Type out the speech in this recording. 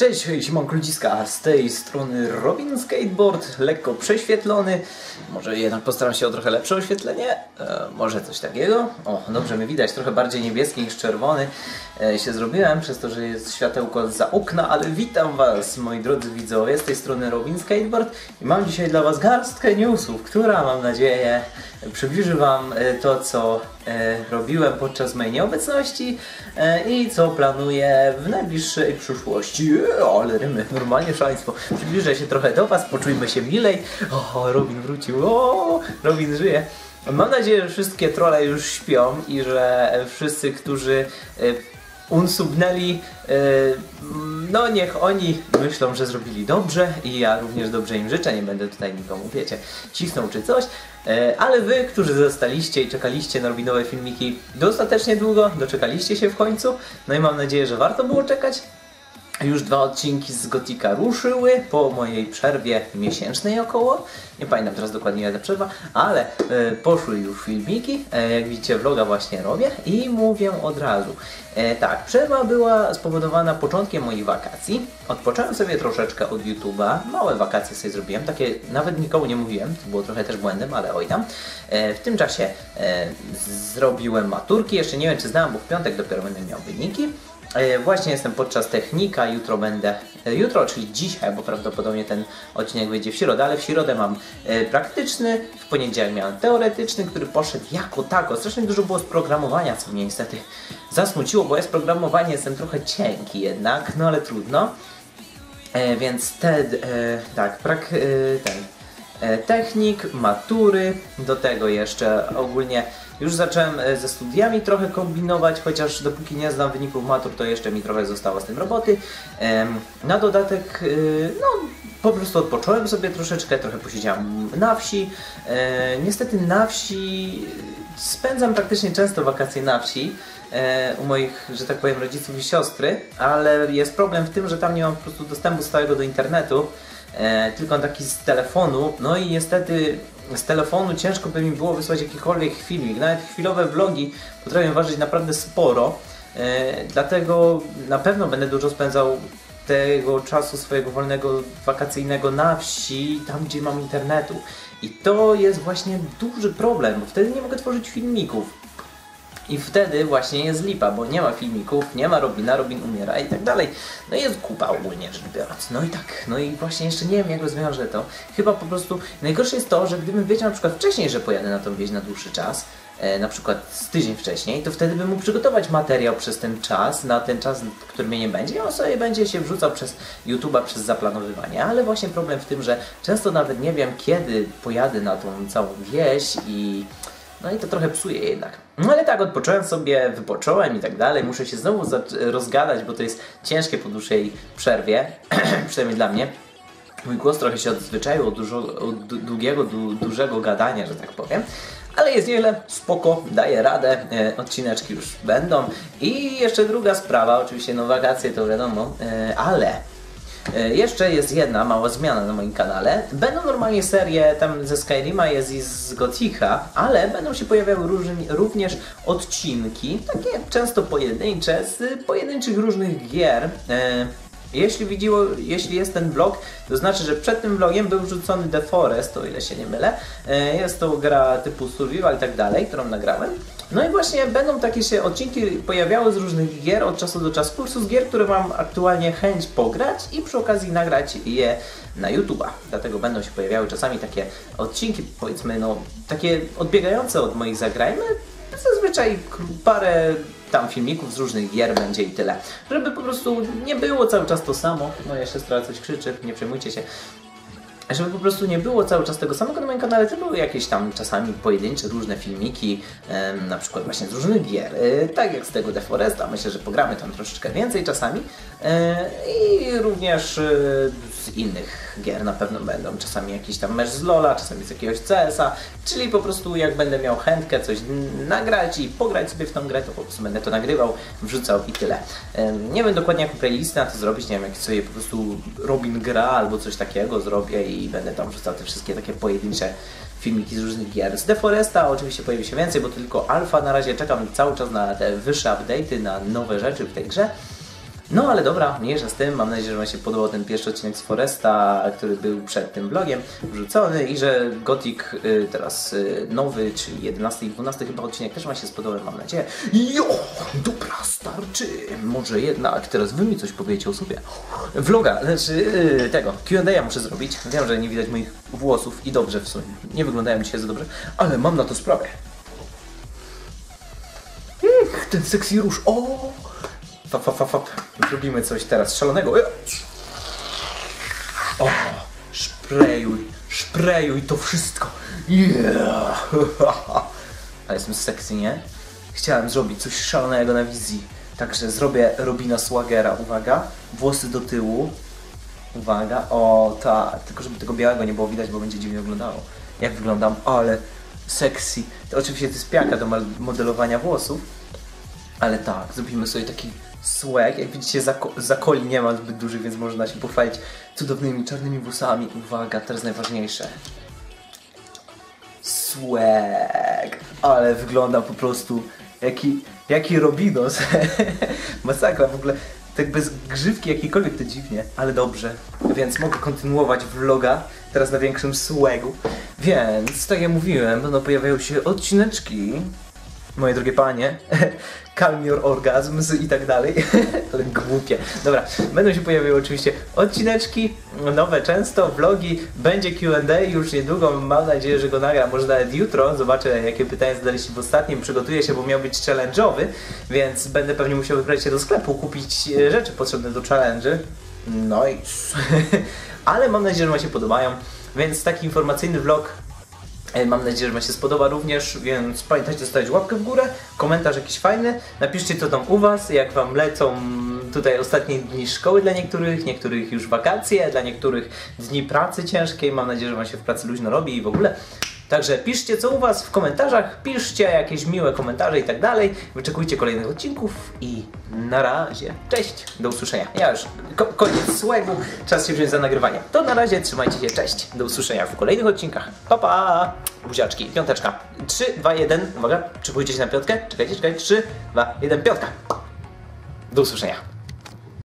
Cześć, hej, Simonko Ludziska, z tej strony Robin Skateboard, lekko prześwietlony, może jednak postaram się o trochę lepsze oświetlenie, e, może coś takiego. O, dobrze mi widać, trochę bardziej niebieski niż czerwony się zrobiłem, przez to, że jest światełko za okna, ale witam Was, moi drodzy widzowie, z tej strony Robin Skateboard i mam dzisiaj dla Was garstkę newsów, która mam nadzieję przybliży Wam e, to, co e, robiłem podczas mojej nieobecności e, i co planuję w najbliższej przyszłości. Ale rymy, normalnie szaleństwo. Przybliżę się trochę do Was, poczujmy się milej. O, Robin wrócił, o, Robin żyje. Mam nadzieję, że wszystkie trolle już śpią i że wszyscy, którzy unsubnęli, no niech oni myślą, że zrobili dobrze i ja również dobrze im życzę, nie będę tutaj nikomu, wiecie, cisnął czy coś, ale wy, którzy zostaliście i czekaliście na Robinowe filmiki dostatecznie długo, doczekaliście się w końcu, no i mam nadzieję, że warto było czekać, już dwa odcinki z Gotika ruszyły po mojej przerwie miesięcznej około. Nie pamiętam teraz dokładnie ta przerwa, ale e, poszły już filmiki. E, jak widzicie vloga właśnie robię i mówię od razu. E, tak, przerwa była spowodowana początkiem moich wakacji. Odpocząłem sobie troszeczkę od YouTube'a. Małe wakacje sobie zrobiłem, takie nawet nikomu nie mówiłem, to było trochę też błędem, ale oj tam. E, w tym czasie e, zrobiłem maturki, jeszcze nie wiem czy znam, bo w piątek dopiero będę miał wyniki. E, właśnie jestem podczas technika, jutro będę, e, jutro, czyli dzisiaj, bo prawdopodobnie ten odcinek wyjdzie w środę, ale w środę mam e, praktyczny, w poniedziałek miałem teoretyczny, który poszedł jako tako. Strasznie dużo było z programowania, co mnie niestety zasmuciło, bo jest programowanie, jestem trochę cienki jednak, no ale trudno. Więc te, tak, prak, ten, technik, matury, do tego jeszcze ogólnie już zacząłem e, ze studiami trochę kombinować, chociaż dopóki nie znam wyników matur, to jeszcze mi trochę zostało z tym roboty. Na dodatek, e, no po prostu odpocząłem sobie troszeczkę, trochę posiedziałem na wsi. E, niestety na wsi spędzam praktycznie często wakacje na wsi u moich, że tak powiem, rodziców i siostry, ale jest problem w tym, że tam nie mam po prostu dostępu stałego do internetu, tylko taki z telefonu, no i niestety z telefonu ciężko by mi było wysłać jakikolwiek filmik. Nawet chwilowe vlogi potrafią ważyć naprawdę sporo. E, dlatego na pewno będę dużo spędzał tego czasu swojego wolnego wakacyjnego na wsi, tam gdzie mam internetu. I to jest właśnie duży problem, bo wtedy nie mogę tworzyć filmików. I wtedy właśnie jest lipa, bo nie ma filmików, nie ma Robina, Robin umiera i tak dalej. No i jest kupa ogólnie rzecz biorąc. No i tak, no i właśnie jeszcze nie wiem jak rozwiążę to. Chyba po prostu, najgorsze jest to, że gdybym wiedział na przykład wcześniej, że pojadę na tą wieś na dłuższy czas, e, na przykład z tydzień wcześniej, to wtedy bym mógł przygotować materiał przez ten czas, na ten czas, który mnie nie będzie i on sobie będzie się wrzucał przez YouTube'a, przez zaplanowywanie. Ale właśnie problem w tym, że często nawet nie wiem kiedy pojadę na tą całą wieś i no i to trochę psuje jednak. No ale tak, odpocząłem sobie, wypocząłem i tak dalej. Muszę się znowu rozgadać, bo to jest ciężkie po dłuższej przerwie, przynajmniej dla mnie. Mój głos trochę się odzwyczaił od, dużo, od długiego, du, dużego gadania, że tak powiem. Ale jest nieźle, spoko, daję radę, e, odcineczki już będą. I jeszcze druga sprawa, oczywiście no wakacje to wiadomo, e, ale jeszcze jest jedna mała zmiana na moim kanale. Będą normalnie serie tam ze Skyrima jest i z Gotika, ale będą się pojawiały również odcinki, takie często pojedyncze, z pojedynczych różnych gier. E, jeśli, widziło, jeśli jest ten vlog, to znaczy, że przed tym vlogiem był wrzucony The Forest, o ile się nie mylę. E, jest to gra typu survival i tak dalej, którą nagrałem. No i właśnie będą takie się odcinki pojawiały z różnych gier od czasu do czasu, kursu z gier, które mam aktualnie chęć pograć i przy okazji nagrać je na YouTube'a. Dlatego będą się pojawiały czasami takie odcinki, powiedzmy, no, takie odbiegające od moich zagrajmy. Zazwyczaj parę tam filmików z różnych gier będzie i tyle. Żeby po prostu nie było cały czas to samo. Moja siostra coś krzyczy, nie przejmujcie się żeby po prostu nie było cały czas tego samego na moim kanale, to były jakieś tam czasami pojedyncze różne filmiki, na przykład właśnie z różnych gier, e, tak jak z tego Deforesta, myślę, że pogramy tam troszeczkę więcej czasami. E, i również e, z innych gier na pewno będą, czasami jakiś tam mecz z Lola, czasami z jakiegoś CS-a, czyli po prostu jak będę miał chętkę coś nagrać i pograć sobie w tą grę, to po prostu będę to nagrywał, wrzucał i tyle. Nie wiem dokładnie jaką playlistę na to zrobić, nie wiem, jak sobie po prostu Robin gra albo coś takiego zrobię i będę tam wrzucał te wszystkie takie pojedyncze filmiki z różnych gier. Z Deforesta oczywiście pojawi się więcej, bo to tylko alfa. Na razie czekam cały czas na te wyższe update'y, na nowe rzeczy w tej grze. No ale dobra, mniejsza z tym. Mam nadzieję, że Wam się podobał ten pierwszy odcinek z Foresta, który był przed tym vlogiem wrzucony i że Gothic y, teraz y, nowy, czyli 11 i 12 chyba odcinek też Wam się spodobał, mam nadzieję. Jo, dobra, starczy. Może jednak teraz Wy mi coś powiecie o sobie. Vloga, znaczy y, tego, Q&A muszę zrobić. Wiem, że nie widać moich włosów i dobrze w sumie. Nie wyglądają dzisiaj za dobrze, ale mam na to sprawę. Mm, ten sexy róż, o! Fap, fap, fap, fap. Zrobimy coś teraz szalonego. O, szprejuj, szprejuj to wszystko. Yeah. Ale jestem sexy, nie? Chciałem zrobić coś szalonego na wizji. Także zrobię Robina Swagera. Uwaga, włosy do tyłu. Uwaga, o tak, tylko żeby tego białego nie było widać, bo będzie dziwnie wyglądało. Jak wyglądam, ale sexy. To oczywiście to jest pianka do modelowania włosów, ale tak, zrobimy sobie taki swag. Jak widzicie, zako- zakoli nie ma zbyt dużych, więc można się pochwalić cudownymi czarnymi włosami. Uwaga, teraz najważniejsze. Swag. Ale wygląda po prostu jaki, jaki Robinos. Masakra w ogóle. Tak bez grzywki jakiejkolwiek to dziwnie, ale dobrze. Więc mogę kontynuować vloga teraz na większym swagu. Więc, tak jak mówiłem, będą pojawiają się odcineczki moje drogie panie, calm your orgasms i tak dalej. tak głupie. Dobra, będą się pojawiały oczywiście odcineczki, nowe często, vlogi, będzie Q&A już niedługo, mam nadzieję, że go nagram, może nawet jutro, zobaczę jakie pytania zadaliście w ostatnim, przygotuję się, bo miał być challenge'owy, więc będę pewnie musiał wybrać się do sklepu, kupić e, rzeczy potrzebne do challenge'y. I... Ale mam nadzieję, że Wam się podobają, więc taki informacyjny vlog Mam nadzieję, że Wam się spodoba również, więc pamiętajcie zostawić łapkę w górę, komentarz jakiś fajny, napiszcie co tam u Was, jak Wam lecą tutaj ostatnie dni szkoły dla niektórych, niektórych już wakacje, dla niektórych dni pracy ciężkiej, mam nadzieję, że Wam się w pracy luźno robi i w ogóle. Także piszcie co u Was w komentarzach, piszcie jakieś miłe komentarze i tak dalej, wyczekujcie kolejnych odcinków i na razie, cześć, do usłyszenia. Ja już, ko koniec słagu, czas się wziąć za nagrywanie. To na razie, trzymajcie się, cześć, do usłyszenia w kolejnych odcinkach. Pa pa! Buziaczki, piąteczka. 3, 2, 1, uwaga, przybójcie się na piątkę, czekajcie, czekajcie, 3, 2, 1, piątka. Do usłyszenia.